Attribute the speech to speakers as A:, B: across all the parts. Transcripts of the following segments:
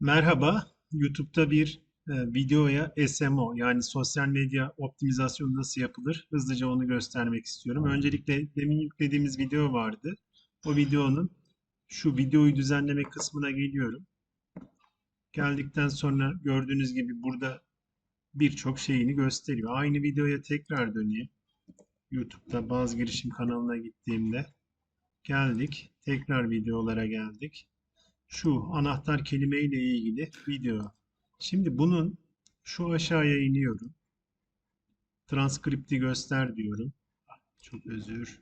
A: Merhaba, YouTube'da bir e, videoya SMO yani sosyal medya optimizasyonu nasıl yapılır? Hızlıca onu göstermek istiyorum. Öncelikle demin yüklediğimiz video vardı. O videonun şu videoyu düzenleme kısmına geliyorum. Geldikten sonra gördüğünüz gibi burada birçok şeyini gösteriyor. Aynı videoya tekrar döneyim. YouTube'da bazı girişim kanalına gittiğimde geldik. Tekrar videolara geldik şu anahtar kelime ile ilgili video. Şimdi bunun şu aşağıya iniyorum. Transkripti göster diyorum. Çok özür.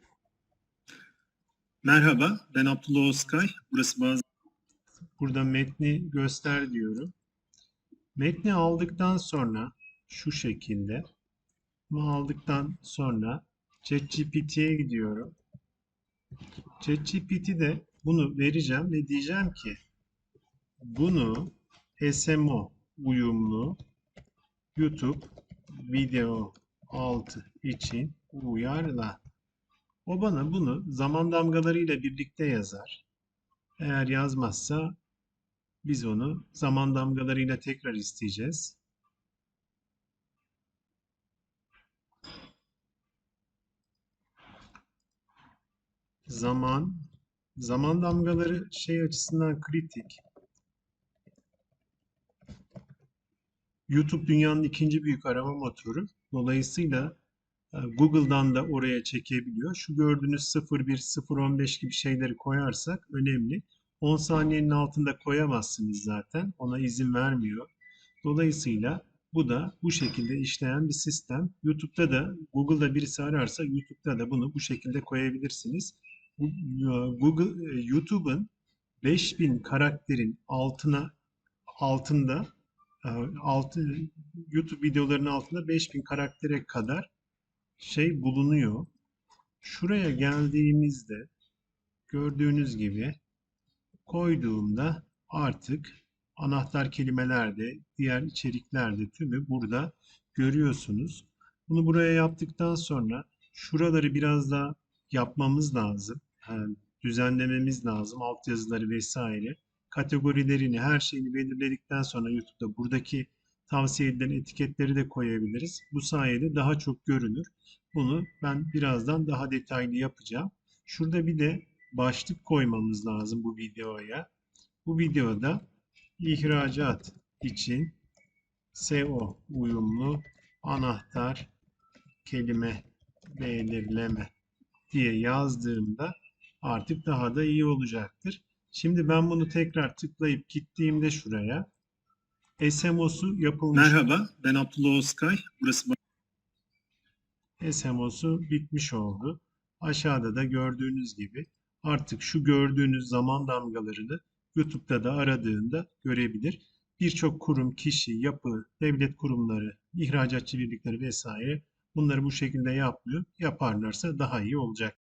A: Merhaba, ben Abdullah Özkay. Burası bazı Burada metni göster diyorum. Metni aldıktan sonra şu şekilde bunu aldıktan sonra ChatGPT'ye gidiyorum. ChatGPT'de bunu vereceğim ve diyeceğim ki bunu SMO uyumlu YouTube video altı için uyarla. O bana bunu zaman damgalarıyla birlikte yazar. Eğer yazmazsa biz onu zaman damgalarıyla tekrar isteyeceğiz. Zaman zaman damgaları şey açısından kritik. YouTube dünyanın ikinci büyük arama motoru. Dolayısıyla e, Google'dan da oraya çekebiliyor. Şu gördüğünüz 01, 015 gibi şeyleri koyarsak önemli. 10 saniyenin altında koyamazsınız zaten. Ona izin vermiyor. Dolayısıyla bu da bu şekilde işleyen bir sistem. YouTube'da da Google'da birisi ararsa YouTube'da da bunu bu şekilde koyabilirsiniz. E, Google e, YouTube'un 5000 karakterin altına altında e, altı YouTube videolarının altında 5000 karaktere kadar şey bulunuyor. Şuraya geldiğimizde gördüğünüz gibi koyduğumda artık anahtar kelimelerde, diğer içeriklerde tümü burada görüyorsunuz. Bunu buraya yaptıktan sonra şuraları biraz daha yapmamız lazım. Yani düzenlememiz lazım. Altyazıları vesaire. Kategorilerini, her şeyini belirledikten sonra YouTube'da buradaki tavsiye edilen etiketleri de koyabiliriz. Bu sayede daha çok görünür. Bunu ben birazdan daha detaylı yapacağım. Şurada bir de başlık koymamız lazım bu videoya. Bu videoda ihracat için SEO uyumlu anahtar kelime belirleme diye yazdığımda artık daha da iyi olacaktır. Şimdi ben bunu tekrar tıklayıp gittiğimde şuraya SMO'su yapılmış.
B: Merhaba, ben Abdullah Özkay. Burası
A: SMO'su bitmiş oldu. Aşağıda da gördüğünüz gibi artık şu gördüğünüz zaman damgalarını YouTube'da da aradığında görebilir. Birçok kurum, kişi, yapı, devlet kurumları, ihracatçı birlikleri vesaire bunları bu şekilde yapmıyor. Yaparlarsa daha iyi olacak.